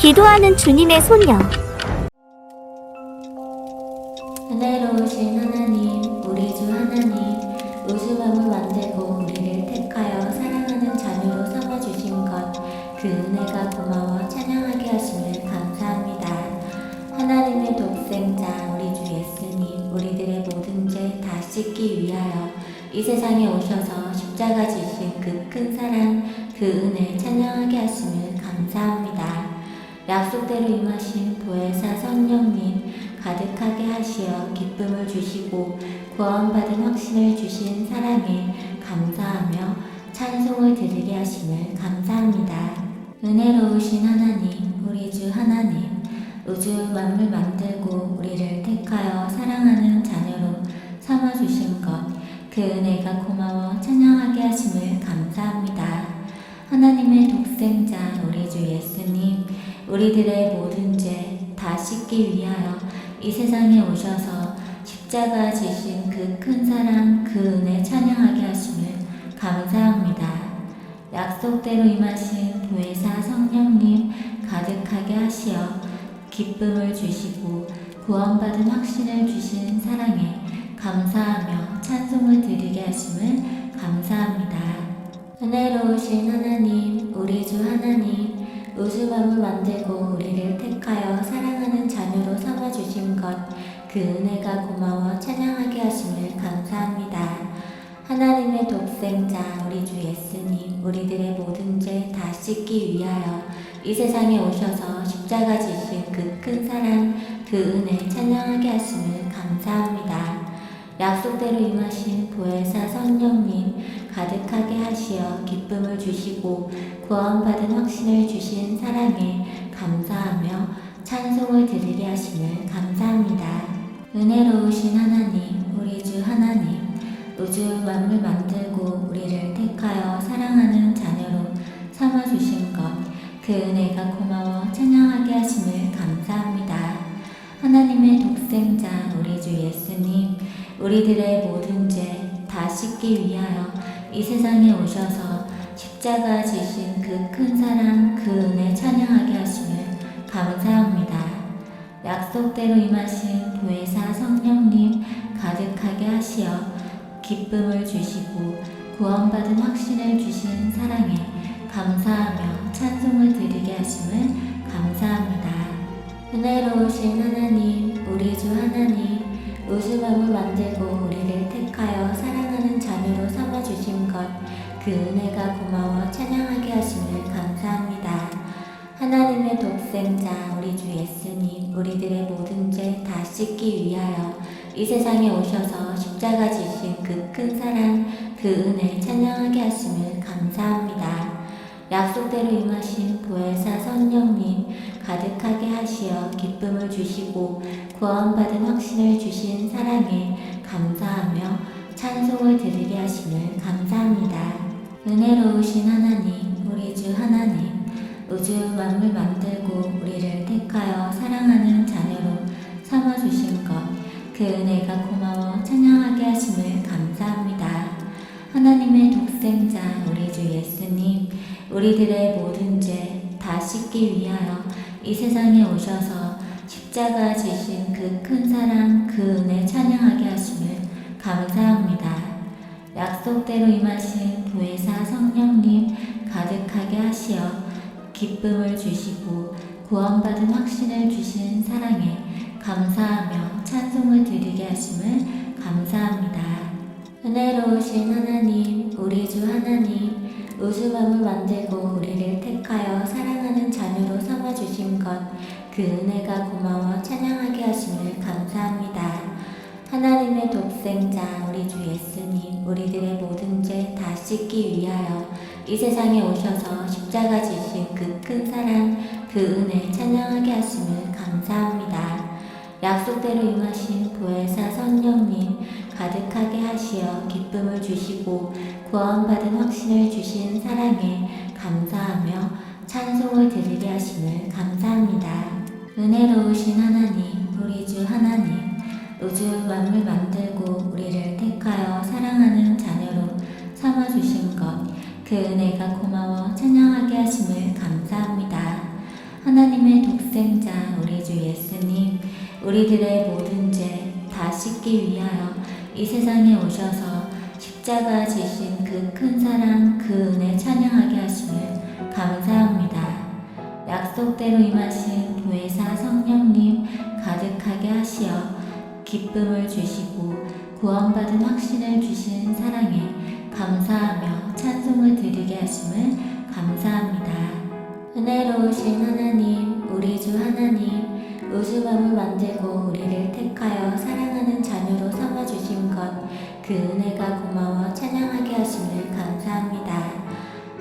기도하는 주님의 소녀. 은혜로우신 하나님, 우리 주 하나님, 우주만을 만들고 우리를 택하여 사랑하는 자녀로 삼아주신 것, 그 은혜가 고마워 찬양하게 하심을 감사합니다. 하나님의 독생자, 우리 주 예수님, 우리들의 모든 죄 다 씻기 위하여 이 세상에 오셔서 십자가 지신 그 큰 사랑, 그 은혜 찬양하게 하심을 감사합니다. 약속대로 임하신 보혜사 성령님, 가득하게 하시어 기쁨을 주시고 구원받은 확신을 주신 사랑에 감사하며 찬송을 드리게 하심을 감사합니다. 은혜로우신 하나님, 우리 주 하나님, 우주 만물 만들고 우리를 택하여 사랑하는 자녀로 삼아주신 것, 그 은혜가 고마워 찬양하게 하심을 감사합니다. 하나님의 독생자, 우리 주 예수님, 우리들의 모든 죄 다 씻기 위하여 이 세상에 오셔서 십자가 지신 그 큰 사랑, 그 은혜 찬양하게 하심을 감사합니다. 약속대로 임하신 보혜사 성령님 가득하게 하시어 기쁨을 주시고 구원받은 확신을 주신 사랑에 감사하며 찬송을 드리게 하심을 감사합니다. 은혜로우신 하나님, 우리 주 하나님, 우주만을 만들고 우리를 택하여 사랑하는 자녀로 삼아주신 것, 그 은혜가 고마워 찬양하게 하심을 감사합니다. 하나님의 독생자, 우리 주 예수님, 우리들의 모든 죄 다 씻기 위하여 이 세상에 오셔서 십자가 지신 그 큰 사랑, 그 은혜 찬양하게 하심을 감사합니다. 약속대로 임하신 보혜사 성령님 가득하게 하시어 기쁨을 주시고 구원받은 확신을 주신 사랑에 감사하며 찬송을 드리게 하심을 감사합니다. 은혜로우신 하나님, 우리 주 하나님, 우주 만물 만들고 우리를 택하여 사랑하는 자녀로 삼아주신 것, 그 은혜가 고마워 찬양하게 하심을 감사합니다. 하나님의 독생자, 우리 주 예수님, 우리들의 모든 죄 다 씻기 위하여 이 세상에 오셔서 십자가 지신 그 큰 사랑, 그 은혜 찬양하게 하심을 감사합니다. 약속대로 임하신 보혜사 성령님 가득하게 하시어 기쁨을 주시고 구원받은 확신을 주신 사랑에 감사하며 찬송을 드리게 하심을 감사합니다. 은혜로우신 하나님, 우리 주 하나님, 우주만을 만들고 우리를 택하여 사랑하는 자녀로 삼아주신 것, 그 은혜가 고마워 찬양하게 하심을 감사합니다. 하나님의 독생자, 우리 주 예수님, 우리들의 모든 죄 다 씻기 위하여 이 세상에 오셔서 십자가 지신 그 큰 사랑, 그 은혜 찬양하게 하심을 감사합니다. 약속대로 임하신 보혜사 성령님 가득하게 하시어 기쁨을 주시고 구원받은 확신을 주신 사랑에 감사하며 찬송을 드리게 하심을 감사합니다. 은혜로우신 하나님, 우리 주 하나님, 우주 만물 만들고 우리를 택하여 사랑하는 자녀로 삼아주신 것, 그 은혜가 고마워 찬양하게 하심을 감사합니다. 하나님의 독생자, 우리 주 예수님, 우리들의 모든 죄 다 씻기 위하여 이 세상에 오셔서 십자가 지신 그 큰 사랑, 그 은혜 찬양하게 하심을 감사합니다. 약속대로 임하신 보혜사 성령님 가득하게 하시어 기쁨을 주시고 구원받은 확신을 주신 사랑에 감사하며 찬송을 드리게 하심을 감사합니다. 은혜로우신 하나님, 우리 주 하나님, 우주만을 만들고 우리를 택하여 사랑하는 자녀로 삼아주신 것, 그 은혜가 고마워 찬양하게 하심을 감사합니다. 하나님의 독생자, 우리 주 예수님, 우리들의 모든 죄 다 씻기 위하여 이 세상에 오셔서 십자가 지신 그 큰 사랑, 그 은혜 찬양하게 하심을 감사합니다. 약속대로 임하신 보혜사 성령님 가득하게 하시어 기쁨을 주시고 구원받은 확신을 주신 사랑에 감사하며 찬송을 드리게 하심을 감사합니다. 은혜로우신 하나님, 우리 주 하나님, 우주 만물 만들고 우리를 택하여 사랑하는 자녀로 삼아주신 것, 그 은혜가 고마워 찬양하게 하심을 감사합니다. 하나님의 독생자 우리 주 예수님 우리들의 모든 죄 다 씻기 위하여 이 세상에 오셔서 십자가 지신 그 큰 사랑 그 은혜 찬양하게 하심을 감사합니다. 약속대로 임하신 보혜사 성령님 가득하게 하시어 기쁨을 주시고 구원받은 확신을 주신 사랑에 감사하며 찬송을 드리게 하심을 감사합니다. 은혜로우신 하나님, 우리 주 하나님, 만을 만들고 우리를 택하여 사랑하는 자녀로 삼아주신 것, 그 은혜가 고마워 찬양하게 하심을 감사합니다.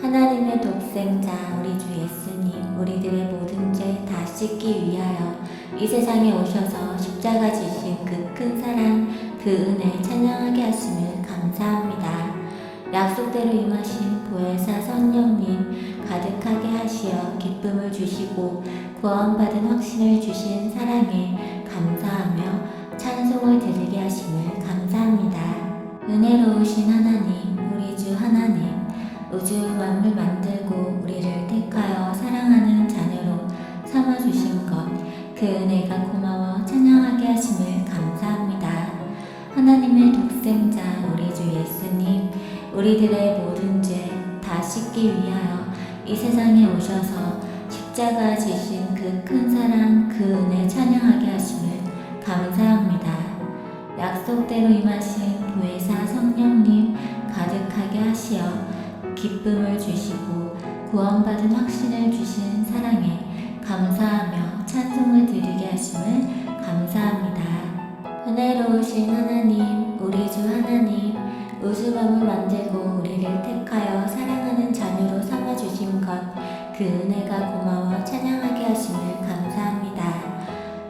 하나님의 독생자, 우리 주 예수님, 우리들의 모든 죄 다 씻기 위하여 이 세상에 오셔서 십자가 지신 그 큰 사랑, 그 은혜 찬양하게 하심을 감사합니다. 약속대로 임하신 보혜사 성령님 가득하게 하시어 기쁨을 주시고 구원받은 확신을 주신 사랑에 감사하며 찬송을 드리게 하심을 감사합니다. 은혜로우신 하나님, 우리 주 하나님, 우주 만물 만들고 우리를 택하여 사랑하는 자녀로 삼아주신 것, 그 은혜가 고마워 찬양하게 하심을 감사합니다. 하나님의 독생자, 우리 주 예수님, 우리들의 모든 죄 다 씻기 위하여 이 세상에 오셔서 십자가 지신 그 큰 사랑 그 은혜 찬양하게 하심을 감사합니다. 약속대로 임하신 보혜사 성령님 가득하게 하시어 기쁨을 주시고 구원받은 확신을 주신 사랑에 감사하며 찬송을 드리게 하심을 감사합니다. 은혜로우신 하나님, 우리 주 하나님, 우주 만을 만들고 우리를 택하여 사랑하는 자녀로 삼아주신 것, 그 은혜가 고마워 찬양하게 하심을 감사합니다.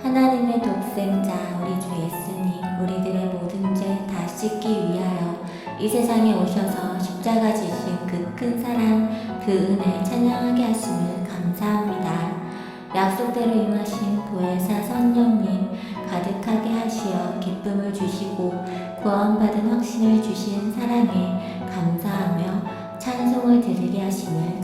하나님의 독생자, 우리 주 예수님, 우리들의 모든 죄 다 씻기 위하여 이 세상에 오셔서 십자가 지신 그 큰 사랑, 그 은혜 찬양하게 하심을 감사합니다. 약속대로 임하신 보혜사 성령님 가득하게 하시어 기쁨을 주시고 구원받은 확신을 주신 사랑에 감사하며 찬송을 드리게 하심을.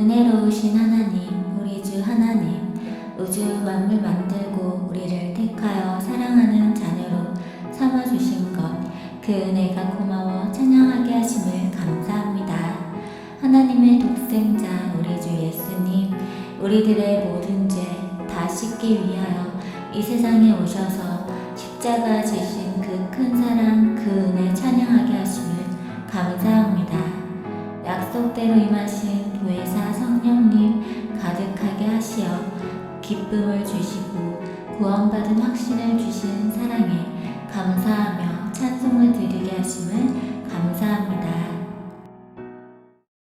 은혜로우신 하나님, 우리 주 하나님, 우주 만물 만들고 우리를 택하여 사랑하는 자녀로 삼아주신 것, 그 은혜가 고마워 찬양하게 하심을 감사합니다. 하나님의 독생자, 우리 주 예수님, 우리들의 모든 죄 다 씻기 위하여 이 세상에 오셔서 십자가 지신 그 큰 사랑, 그 은혜 찬양하게 하심을 감사합니다. 약속대로 임하신 보혜사 하시어 기쁨을 주시고 구원받은 확신을 주신 사랑에 감사하며 찬송을 드리게 하심을 감사합니다.